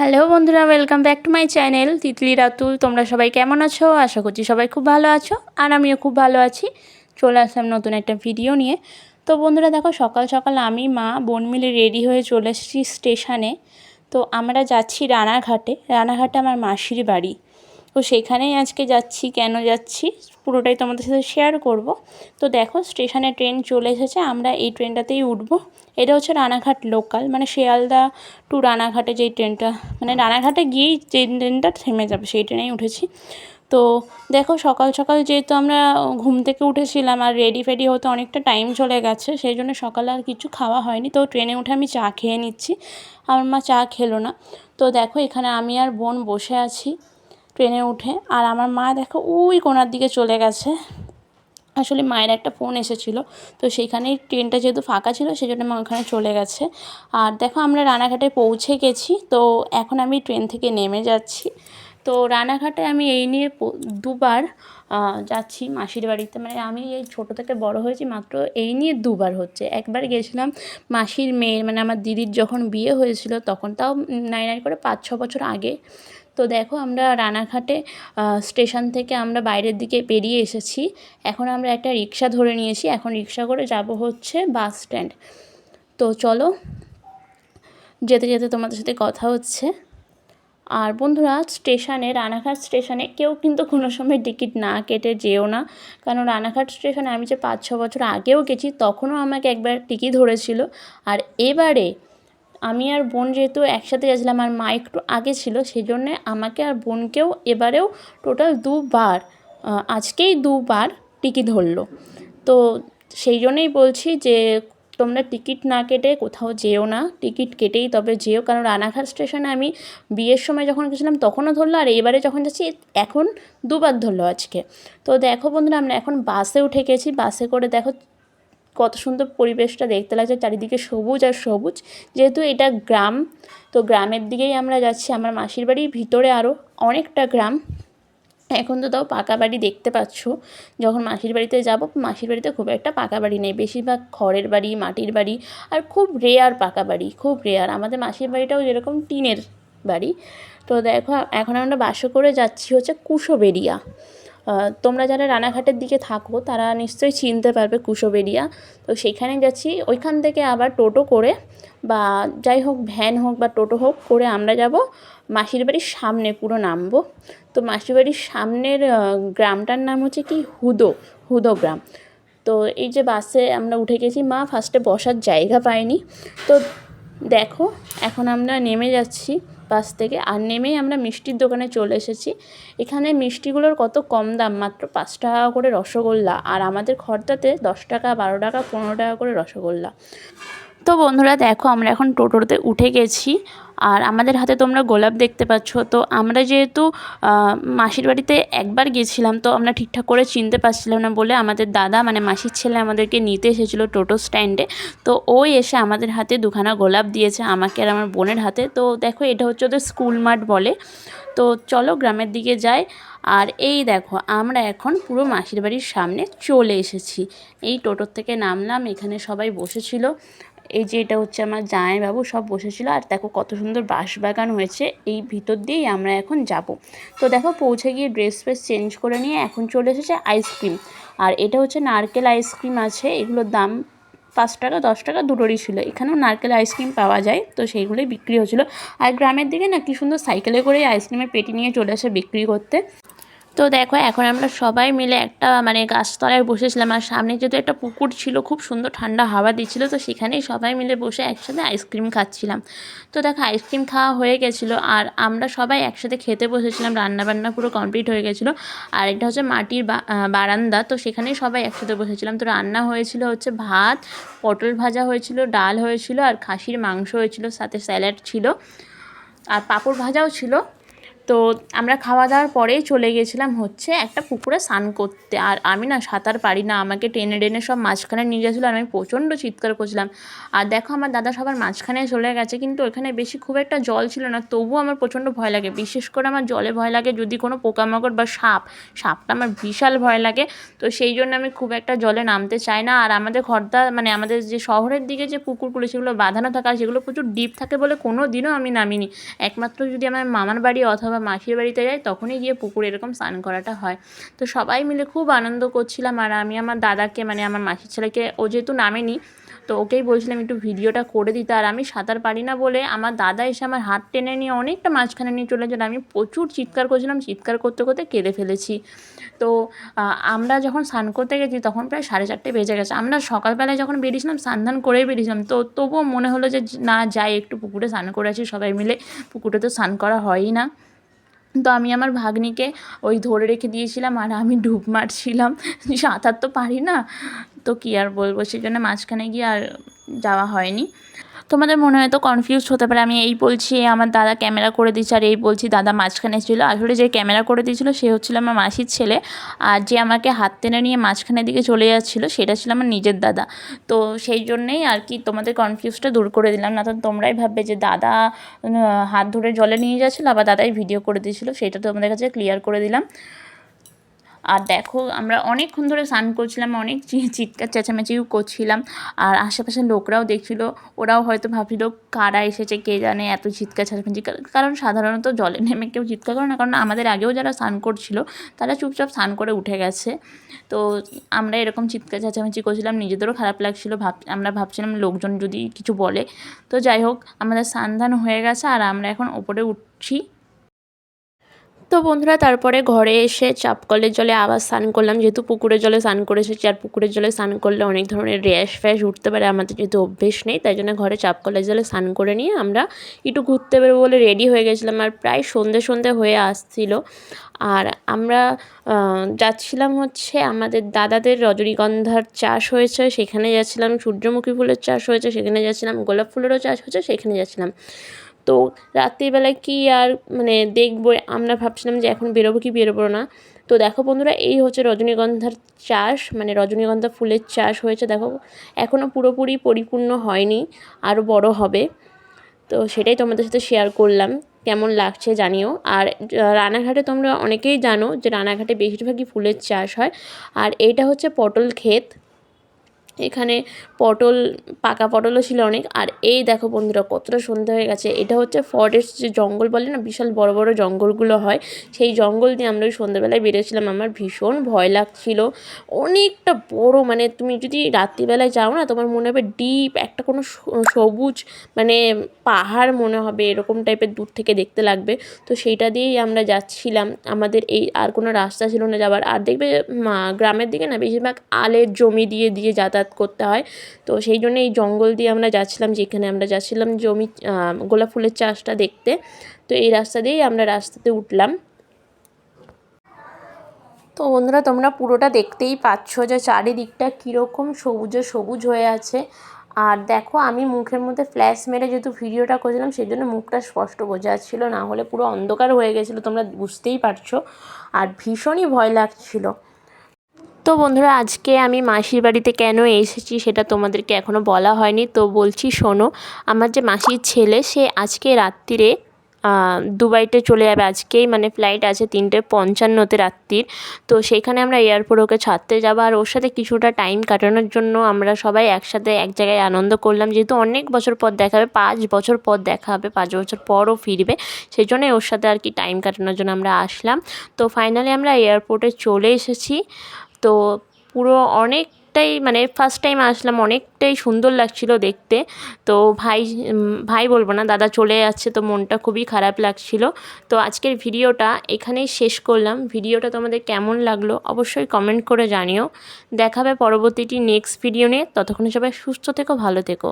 Hello বন্ধুরা welcome back to my channel Titli Ratul তোমরা সবাই কেমন আছো? আশা করছি সবাই খুব ভালো আছো, আর আমিও খুব ভালো আছি। চলে আসলাম নতুন একটা ভিডিও নিয়ে। তো বন্ধুরা, দেখো, সকাল সকাল আমি, মা, বোন মিলে রেডি হয়ে চলে এসেছি স্টেশনে তো আমরা যাচ্ছি রানাঘাটে। রানাঘাটে আমার মাসির বাড়ি। তো সেখানেই আজকে যাচ্ছি, কেন যাচ্ছি পুরোটাই তোমাদের সাথে শেয়ার করব। তো দেখো স্টেশনে ট্রেন চলে এসেছে, আমরা এই ট্রেনটাতেই উঠবো। এটা হচ্ছে রানাঘাট লোকাল মানে শিয়ালদা টু রানাঘাটে যেই ট্রেনটা মানে রানাঘাটে গিয়েই যে ট্রেনটা থেমে যাবে, সেই ট্রেনেই উঠেছি। তো দেখো সকাল সকাল যেহেতু আমরা ঘুম থেকে উঠেছিলাম আর রেডি ফেডি হতে অনেকটা টাইম চলে গেছে, সেই জন্য সকালে আর কিছু খাওয়া হয়নি। তো ট্রেনে উঠে আমি চা খেয়ে নিচ্ছি। আমার মা চা খেলো না। তো দেখো এখানে আমি আর বোন বসে আছি। ট্রেনে উঠে আর আমার মা দেখো ওই কোনার দিকে চলে গেছে। আসলে মায়ের একটা ফোন এসেছিল, তো সেইখানেই ট্রেনটা যেহেতু ফাঁকা ছিল সেই জন্য মা ওখানে চলে গেছে। আর দেখো আমরা রানাঘাটে পৌঁছে গেছি, তো এখন আমি ট্রেন থেকে নেমে যাচ্ছি। তো রানাঘাটে আমি এই নিয়ে দুবার যাচ্ছি মাসির বাড়িতে। মানে আমি এই ছোটো থেকে বড় হয়েছি মাত্র এই নিয়ে দুবার হচ্ছে। একবার গেছিলাম মাসির মেয়ের মানে আমার দিদির যখন বিয়ে হয়েছিল, তখন তাও নাই নাই করে পাঁচ ছ বছর আগে। তো দেখো আমরা রানাঘাটে স্টেশন থেকে আমরা বাইরের দিকে বেরিয়ে এসেছি। এখন আমরা একটা রিক্সা ধরে নিয়েছি। এখন রিক্সা করে যাব হচ্ছে বাস স্ট্যান্ড। তো চলো, যেতে যেতে তোমাদের সাথে কথা হচ্ছে। আর বন্ধুরা, স্টেশনে, রানাঘাট স্টেশনে কেউ কিন্তু কোনো সময় টিকিট না কেটে যেও না। কারণ রানাঘাট স্টেশনে আমি যে পাঁচ ছ বছর আগেও গেছি, তখনও আমাকে একবার টিকিট ধরেছিল। আর এবারে আমি আর বোন যেহেতু একসাথে গেছিলাম আর মা একটু আগে ছিল সেই জন্যে আমাকে আর বোনকেও এবারেও টোটাল দুবার আজকেই দুবার টিকিট ধরলো। তো সেই জন্যেই বলছি যে, তোমরা টিকিট না কেটে কোথাও যেও না, টিকিট কেটেই তবে যেও। কারণ রানাঘাট স্টেশনে আমি বিয়ের সময় যখন গেছিলাম তখনও ধরলো, আর এবারে যখন যাচ্ছি, এখন দুবার ধরলো আজকে। তো দেখো বন্ধুরা, আমরা এখন বাসে উঠে গেছি, বাসে করে দেখো কত সুন্দর পরিবেশটা দেখতে লাগছে, চারিদিকে সবুজ আর সবুজ। যেহেতু এটা গ্রাম, তো গ্রামের দিকেই আমরা যাচ্ছি, আমার মাসির বাড়ির ভিতরে আরও অনেকটা গ্রাম। এখন তো তাও পাকা বাড়ি দেখতে পাচ্ছ। যখন মাসির বাড়িতে যাব, মাসির বাড়িতে খুব একটা পাকা বাড়ি নেই। বেশিরভাগ খড়ের বাড়ি, মাটির বাড়ি, আর খুব রেয়ার পাকা বাড়ি, খুব রেয়ার আমাদের মাসির বাড়িটাও যেরকম টিনের বাড়ি। তো দেখো, এখন আমরা বাসে করে যাচ্ছি হচ্ছে কুশোবেরিয়া তোমরা যারা রানাঘাটের দিকে থাকো, তারা নিশ্চয়ই চিনতে পারবে কুশোবেরিয়া। তো সেখানে যাচ্ছি, ওইখান থেকে আবার টোটো করে বা যাই হোক, ভ্যান হোক বা টোটো হোক করে আমরা যাব মাসির বাড়ির সামনে, পুরো নামবো। তো মাসির বাড়ির সামনের গ্রামটার নাম হচ্ছে কি? হুদো হুদো গ্রাম। তো এই যে বাসে আমরা উঠে গেছি, মা ফার্স্টে বসার জায়গা পায়নি। তো দেখো, এখন আমরা নেমে যাচ্ছি। বাস থেকে আর নেমেই আমরা মিষ্টির দোকানে চলে এসেছি। এখানে মিষ্টিগুলোর কত কম দাম? মাত্র পাঁচ টাকা করে রসগোল্লা। আর আমাদের খরদাতে দশ টাকা, বারো টাকা, পনেরো টাকা করে রসগোল্লা। তো বন্ধুরা দেখো, আমরা এখন টোটোতে উঠে গেছি। আর আমাদের হাতে তোমরা গোলাপ দেখতে পাচ্ছ। তো আমরা যেহেতু মাসির বাড়িতে একবার গেছিলাম, তো আমরা ঠিকঠাক করে চিনতে পারছিলাম না বলে আমাদের দাদা মানে মাসির ছেলে আমাদেরকে নিতে এসেছিল টোটো স্ট্যান্ডে। তো ওই এসে আমাদের হাতে দুখানা গোলাপ দিয়েছে, আমাকে আর আমার বোনের হাতে। তো দেখো, এটা হচ্ছে ওদের স্কুল মাঠ বলে। তো চলো গ্রামের দিকে যাই। আর এই দেখো, আমরা এখন পুরো মাসির বাড়ির সামনে চলে এসেছি। এই টোটোর থেকে নামলাম, এখানে সবাই বসেছিল। এই যে এটা হচ্ছে আমার জামাইবাবু সব বসেছিল। আর দেখো কত সুন্দর বাঁশবাগান হয়েছে, এই ভিতর দিয়েই আমরা এখন যাব। তো দেখো পৌঁছে গিয়ে ড্রেস ফ্রেস চেঞ্জ করে নিয়ে এখন চলে এসেছে আইসক্রিম আর এটা হচ্ছে নারকেল আইসক্রিম আছে, এগুলোর দাম পাঁচ টাকা, দশ টাকা দুটোরই ছিল। এখানেও নারকেল আইসক্রিম পাওয়া যায়, তো সেইগুলোই বিক্রি হচ্ছিল। আর গ্রামের দিকে না কি সুন্দর সাইকেলে করে আইসক্রিমের পেটি নিয়ে চলে আসে বিক্রি করতে। তো দেখো, এখন আমরা সবাই মিলে একটা মানে গাছতলায় বসেছিলাম। আর সামনে যেহেতু একটা পুকুর ছিল, খুব সুন্দর ঠান্ডা হাওয়া দিচ্ছিল, তো সেখানেই সবাই মিলে বসে একসাথে আইসক্রিম খাচ্ছিলাম। তো দেখো, আইসক্রিম খাওয়া হয়ে গেছিল, আর আমরা সবাই একসাথে খেতে বসেছিলাম। রান্নাবান্না পুরো কমপ্লিট হয়ে গেছিল। আর এটা হচ্ছে মাটির বারান্দা, তো সেখানেই সবাই একসাথে বসেছিলাম। তো রান্না হয়েছিল হচ্ছে ভাত, পটল ভাজা হয়েছিল, ডাল হয়েছিল, আর খাসির মাংস হয়েছিল, সাথে স্যালাড ছিল। আর পাঁপড় ভাজাও ছিল। তো আমরা খাওয়া দাওয়ার পরেই চলে গেছিলাম হচ্ছে একটা পুকুরে স্নান করতে। আর আমি না সাঁতার পারি না, আমাকে টেনে টেনে সব মাঝখানে নিয়ে গেছিল আর আমি প্রচণ্ড চিৎকার করছিলাম। আর দেখো আমার দাদা সবার মাঝখানে চলে গেছে কিন্তু ওখানে বেশি খুব একটা জল ছিল না, তবুও আমার প্রচণ্ড ভয় লাগে। বিশেষ করে আমার জলে ভয় লাগে যদি কোনো পোকামাকড় বা সাপ, সাপটা আমার বিশাল ভয় লাগে। তো সেই জন্য আমি খুব একটা জলে নামতে চাই না। আর আমাদের খর্দা মানে আমাদের যে শহরের দিকে যে পুকুরগুলো সেগুলো বাঁধানো থাকে সেগুলো প্রচুর ডিপ থাকে বলে কোনো দিনও আমি নামিনি। একমাত্র যদি আমার মামার বাড়ি অথবা মাসির বাড়িতে যাই, তখনই গিয়ে পুকুরে এরকম স্নান করাটা হয়। তো সবাই মিলে খুব আনন্দ করছিলাম আর আমি আমার দাদাকে মানে আমার মাসির ছেলেকে, ও যেহেতু নামেনি, তো ওকেই বলছিলাম একটু ভিডিওটা করে দিতে। আর আমি সাঁতার পারি না বলে আমার দাদা এসে আমার হাত টেনে নিয়ে অনেকটা মাঝখানে নিয়ে চলে যান আমি প্রচুর চিৎকার করছিলাম, চিৎকার করতে করতে কেঁদে ফেলেছি। তো আমরা যখন স্নান করতে গেছি তখন প্রায় সাড়ে চারটে বেজে গেছে। আমরা সকালবেলায় যখন বেরিয়েছিলাম, স্নান ধান করেই বেরিয়েছিলাম। তো তবুও মনে হলো যে, না, যাই, একটু পুকুরে স্নান করে আছি সবাই মিলে। পুকুরে তো স্নান করা হয়ই না। তো আমি আমার ভাগ্নিকে ওই ধরে রেখে দিয়েছিলাম আর আমি ডুব মারছিলাম। সাঁতার তো পারি না। তো কী আর বলব? সেই জন্য মাঝখানে গিয়ে আর যাওয়া হয়নি। তোমাদের মনে হয়তো কনফিউজ হতে পারে। আমি এই বলছি আমার দাদা ক্যামেরা করে দিচ্ছে আর এই বলছি দাদা মাঝখানে ছিল। আসলে যে ক্যামেরা করে দিয়েছিলো, সে হচ্ছিল আমার মাসির ছেলে। আর যে আমাকে হাত টেনে নিয়ে মাঝখানের দিকে চলে যাচ্ছিল, সেটা ছিল আমার নিজের দাদা। তো সেই জন্যেই আর কি তোমাদের কনফিউজটা দূর করে দিলাম। না তো তোমরাই ভাববে যে দাদা হাত ধরে জলে নিয়ে যাচ্ছিল, আবার দাদাই ভিডিও করে দিয়েছিলো। সেটা তোমাদের কাছে ক্লিয়ার করে দিলাম। আর দেখো, আমরা অনেকক্ষণ ধরে স্নান করছিলাম, অনেক চিৎকার, চেঁচামেচিও করছিলাম। আর আশেপাশের লোকরাও দেখছিল, ওরাও হয়তো ভাবছিল, কারা এসেছে, কে জানে, এত চিৎকার, চেঁচামেচি। কারণ সাধারণত জলে নেমে কেউ চিৎকার করে না, কারণ আমাদের আগেও যারা স্নান করছিল, তারা চুপচাপ স্নান করে উঠে গেছে। তো আমরা এরকম চিৎকার, চেঁচামেচি করছিলাম, নিজেদেরও খারাপ লাগছিল, ভাব, আমরা ভাবছিলাম লোকজন যদি কিছু বলে। তো যাই হোক, আমাদের স্নান হয়ে গেছে, আর আমরা এখন ওপরে উঠছি। তো বন্ধুরা, তারপরে ঘরে এসে চাপ কলের জলে আবার স্নান করলাম। যেহেতু পুকুরের জলে স্নান করে এসেছি, আর পুকুরের জলে স্নান করলে অনেক ধরনের র্যাশ ফ্যাশ উঠতে পারে, আমাদের যেহেতু অভ্যেস নেই, তাই জন্য ঘরে চাপ কলের জলে স্নান করে নিয়ে আমরা একটু ঘুরতে বেরোবো বলে রেডি হয়ে গেছিলাম। আর প্রায় সন্ধে সন্ধে হয়ে আসছিল। আর আমরা যাচ্ছিলাম হচ্ছে আমাদের দাদাদের রজনীগন্ধার চাষ হয়েছে, সেখানে যাচ্ছিলাম, সূর্যমুখী ফুলের চাষ হয়েছে, সেখানে যাচ্ছিলাম, গোলাপ ফুলেরও চাষ হয়েছে, সেখানে যাচ্ছিলাম। তো রাত্রিবেলায় কি আর মানে দেখব, আমরা ভাবছিলাম যে এখন বেরোবো কি বেরোবো না। তো দেখো বন্ধুরা, এই হচ্ছে রজনীগন্ধার চাষ মানে রজনীগন্ধা ফুলের চাষ হয়েছে, দেখো এখনও পুরোপুরি পরিপূর্ণ হয়নি আরও বড় হবে। তো সেটাই তোমাদের সাথে শেয়ার করলাম, কেমন লাগছে জানিও। আর রানাঘাটে তোমরা অনেকেই জানো যে রানাঘাটে বেশিরভাগই ফুলের চাষ হয়। আর এইটা হচ্ছে পটল ক্ষেত এখানে পটল, পাকা পটলও ছিল অনেক। আর এই দেখো বন্ধুরা, কতটা সন্ধে হয়ে গেছে। এটা হচ্ছে ফরেস্ট যে জঙ্গল বলে না, বিশাল বড় বড় জঙ্গলগুলো হয়। সেই জঙ্গল দিয়ে আমরা ওই সন্ধ্যেবেলায় বেরিয়েছিলাম। আমার ভীষণ ভয় লাগছিল। অনেকটা বড় মানে তুমি যদি রাত্রিবেলায় যাও না, তোমার মনে হবে ডিপ একটা কোনো সবুজ মানে পাহাড় মনে হবে, এরকম টাইপের দূর থেকে দেখতে লাগবে। তো সেইটা দিয়েই আমরা যাচ্ছিলাম। আমাদের এই আর কোনো রাস্তা ছিল না যাবার। আর দেখবে গ্রামের দিকে না, বেশিরভাগ আলের জমি দিয়ে দিয়ে যাতায়াত করতে হয়। তো সেই জন্য এই জঙ্গল দিয়ে আমরা যাচ্ছিলাম, যেখানে আমরা যাচ্ছিলাম জমি গোলাপ ফুলের চাষটা দেখতে। তো এই রাস্তা দিয়েই আমরা রাস্তাতে উঠলাম। তো বন্ধুরা, তোমরা পুরোটা দেখতেই পাচ্ছ যে চারিদিকটা কীরকম সবুজে সবুজ হয়ে আছে। আর দেখো, আমি মুখের মধ্যে ফ্ল্যাশ মেরে যেহেতু ভিডিওটা করেছিলাম, সেই জন্য মুখটা স্পষ্ট বোঝা যাচ্ছিল, না হলে পুরো অন্ধকার হয়ে গেছিল, তোমরা বুঝতেই পারছ। আর ভীষণই ভয় লাগছিল। তো বন্ধুরা, আজকে আমি মাসির বাড়িতে কেন এসেছি সেটা তোমাদেরকে এখনও বলা হয়নি। তো বলছি, শোনো, আমার যে মাসির ছেলে, সে আজকে রাত্রিরে দুবাইতে চলে যাবে। আজকেই মানে ফ্লাইট আছে তিনটে পঞ্চান্নতে রাত্রির তো সেইখানে আমরা এয়ারপোর্ট ওকে ছাড়তে যাব। আর ওর সাথে কিছুটা টাইম কাটানোর জন্য আমরা সবাই একসাথে এক জায়গায় আনন্দ করলাম। যেহেতু অনেক বছর পর দেখা হবে, পাঁচ বছর পর দেখা হবে, পাঁচ বছর পরও ফিরবে। সেই জন্যই ওর সাথে আর কি টাইম কাটানোর জন্য আমরা আসলাম। তো ফাইনালি আমরা এয়ারপোর্টে চলে এসেছি। তো পুরো অনেকটাই মানে ফার্স্ট টাইম আসলাম, অনেকটাই সুন্দর লাগছিল দেখতে। তো ভাই ভাই বলব না, দাদা চলে যাচ্ছে তো মনটা খুবই খারাপ লাগছিল। তো আজকের ভিডিওটা এখানেই শেষ করলাম। ভিডিওটা তোমাদের কেমন লাগল অবশ্যই কমেন্ট করে জানিও। দেখাবে পরবর্তীটি নেক্সট ভিডিও নিয়ে। ততক্ষণে সবাই সুস্থ থেকো, ভালো থেকো।